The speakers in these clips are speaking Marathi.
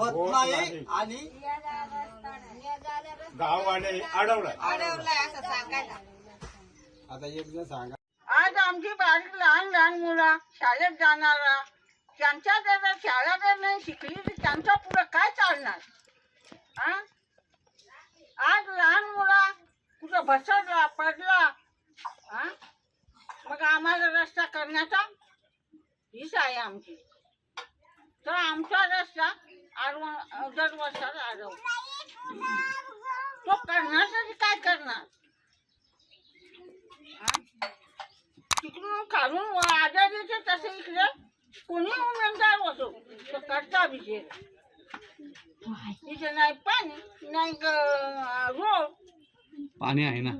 आणि गाववाले अडवलं अडवलंय असं सांगायला. आता एक जण सांगा. आज आमची बारीक लहान लहान मुलं शाळेत जाणारा त्यांच्या जर शाळा जर नाही शिकली तर त्यांच्या पुढे काय चालणार? हा? आज लहान मुला कुठं बसरला पडला? हा? मग आम्हाला रस्ता करण्याचा? हीच आहे आमची. तर आमचा रस्ता आडवा दर वर्षाला आडव तो करण्यासाठी काय करणार? तिकडून काढून आजारीचे तसे इकडे. कोणी उमेदवार होतो तो करता विजय इथे नाही पाणी नाही ग- रोड पाणी आहे ना.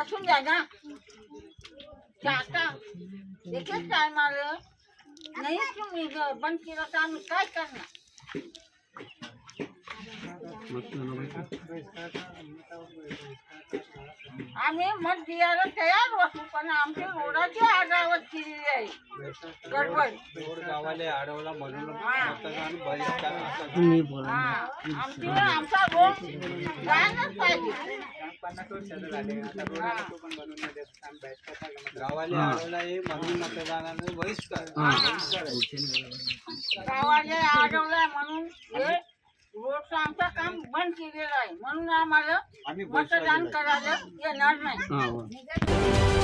असून द्या ना. ते आता. एकच टाइम आलं. नाही तुम्ही ग- बंद केलं तर आम्ही काय करणार? आम्ही मत द्यायला तयार होतो पण आमच्या रोडाची आगावत केलेली आहे गडबड रोड गावाले अडवला म्हणून आमची. गावाले अडवला हे म्हणून मतदानाने बहिष्कार गावाले म्हणून हे रोडचं आमचं काम बंद केलेलं आहे म्हणून आम्हाला मतदान. करायला येणार नाही